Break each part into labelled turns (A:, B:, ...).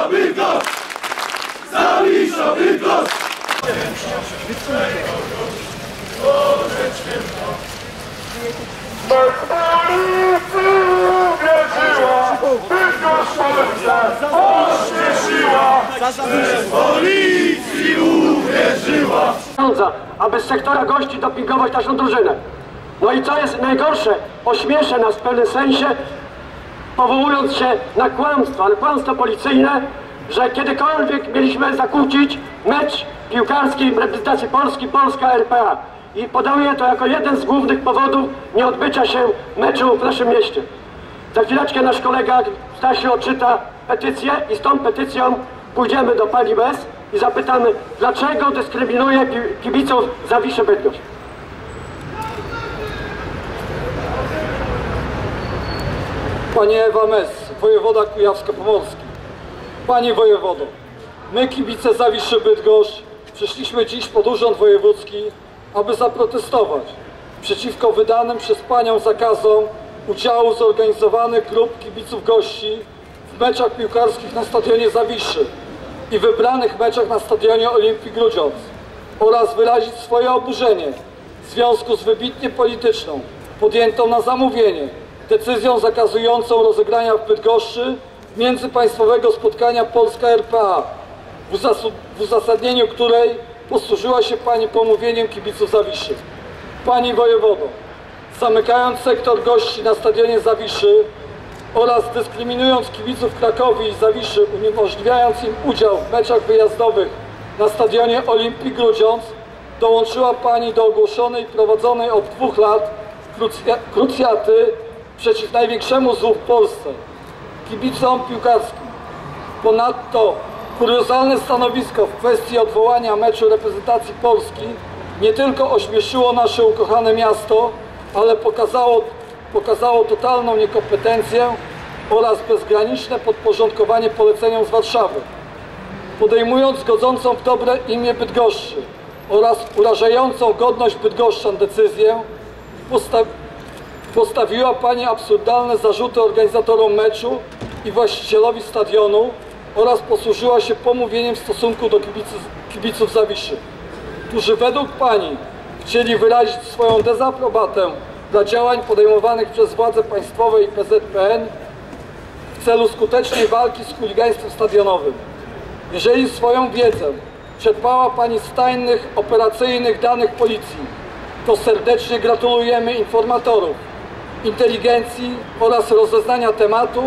A: Zawisza Bydgoszcz! Zawisza Bydgoszcz! Policji uwierzyła!
B: pieniądza, aby z sektora gości dopingować naszą drużynę. No i co jest najgorsze, ośmieszę nas w pewnym sensie, powołując się na kłamstwo, ale kłamstwo policyjne, że kiedykolwiek mieliśmy zakłócić mecz piłkarski reprezentacji Polski, Polska RPA. I podaję to jako jeden z głównych powodów nieodbycia się meczu w naszym mieście. Za chwileczkę nasz kolega Stasiu odczyta petycję i z tą petycją pójdziemy do pani Bez i zapytamy, dlaczego dyskryminuje kibiców Zawiszy Bydgoszcz.
C: Panie Ewa Mes, wojewoda kujawsko-pomorski. Panie wojewodo, my kibice Zawiszy Bydgoszcz przyszliśmy dziś pod Urząd Wojewódzki, aby zaprotestować przeciwko wydanym przez Panią zakazom udziału zorganizowanych grup kibiców gości w meczach piłkarskich na stadionie Zawiszy i wybranych meczach na stadionie Olimpii Grudziądz oraz wyrazić swoje oburzenie w związku z wybitnie polityczną, podjętą na zamówienie decyzją zakazującą rozegrania w Bydgoszczy międzypaństwowego spotkania Polska-RPA, w, uzasu- w uzasadnieniu której posłużyła się Pani pomówieniem kibiców Zawiszy. Pani wojewodo, zamykając sektor gości na stadionie Zawiszy oraz dyskryminując kibiców Krakowi i Zawiszy, uniemożliwiając im udział w meczach wyjazdowych na stadionie Olimpii Grudziądz, dołączyła Pani do ogłoszonej prowadzonej od dwóch lat krucja- krucjaty przeciw największemu złu w Polsce, kibicom piłkarskim. Ponadto kuriozalne stanowisko w kwestii odwołania meczu reprezentacji Polski nie tylko ośmieszyło nasze ukochane miasto, ale pokazało, pokazało totalną niekompetencję oraz bezgraniczne podporządkowanie poleceniom z Warszawy. Podejmując godzącą w dobre imię Bydgoszczy oraz urażającą godność Bydgoszczan decyzję, postawiła Pani absurdalne zarzuty organizatorom meczu i właścicielowi stadionu oraz posłużyła się pomówieniem w stosunku do kibiców, kibiców Zawiszy, którzy według Pani chcieli wyrazić swoją dezaprobatę dla działań podejmowanych przez władze państwowe i PZPN w celu skutecznej walki z chuligaństwem stadionowym. Jeżeli swoją wiedzę czerpała Pani z tajnych, operacyjnych danych policji, to serdecznie gratulujemy informatorów, inteligencji oraz rozeznania tematu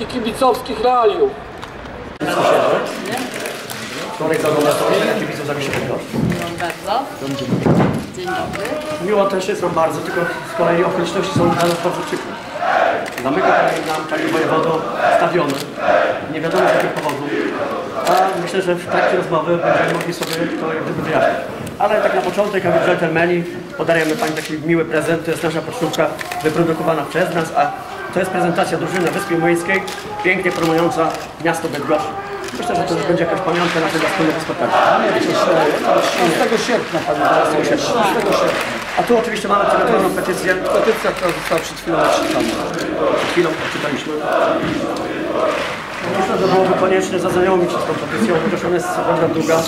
C: i kibicowskich realiów.
D: Człowiek zarządza kibiców Zawiszy Bydgoszcz.
E: bardzo. Dzień dobry.
D: Miło też jest nam bardzo, tylko z kolei okoliczności są dla nas bardzo przykre. Zamyka nam, Panie Wojewodo, stadiony. Nie wiadomo z jakich powodów. A myślę, że w trakcie rozmowy będziemy mogli sobie to jak gdyby wyjaśnić. Ale tak na początek, jak dżentelmeni, podarujemy Pani taki miły prezent. To jest nasza pocztówka wyprodukowana przez nas, a to jest prezentacja drużyny Wyspy Młyńskiej, pięknie promująca miasto Bydgoszcz. Myślę, że to już będzie jakaś pamiątka naszego wspólnego spotkania.
C: 6 sierpnia Pani
D: Bardzo cieszę. A tu oczywiście mamy przygotowaną petycję.
C: Petycja, która została przed chwilą odczytana.
D: Przed chwilą odczytaliśmy. Myślę, że byłoby konieczne zaznajomić się z tą petycją, chociaż ona jest bardzo długa,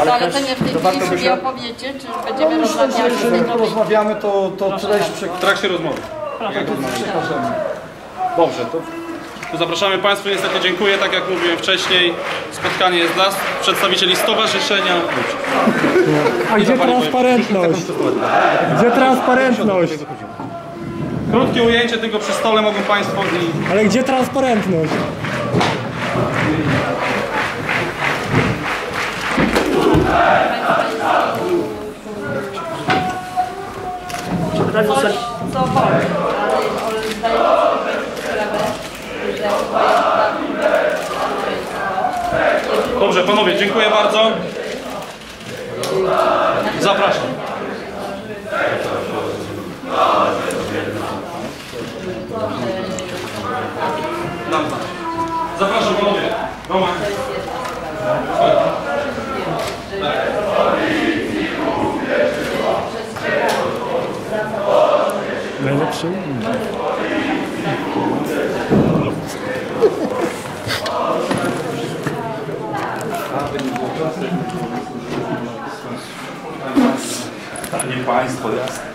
D: ale,
E: Ale to nie w tej chwili sobie
D: się...
E: opowiecie, czy będziemy
C: Myślę, że
E: rozmawiali z tej
C: jeżeli porozmawiamy, to, to treść przek-
F: W trakcie rozmowy.
C: przekażemy.
F: Dobrze, to, to zapraszamy Państwa. Niestety dziękuję, tak jak mówiłem wcześniej. Spotkanie jest dla przedstawicieli stowarzyszenia.
G: A gdzie transparentność? Gdzie transparentność?
F: Krótkie ujęcie tego przy stole mogą Państwo i
G: Ale gdzie transparentność?
E: Coś, co ale że
F: Dobrze, panowie, dziękuję bardzo. Zapraszam. Dam panowie. Roman.
G: Najlepszy?
H: Panie Państwo, jasne.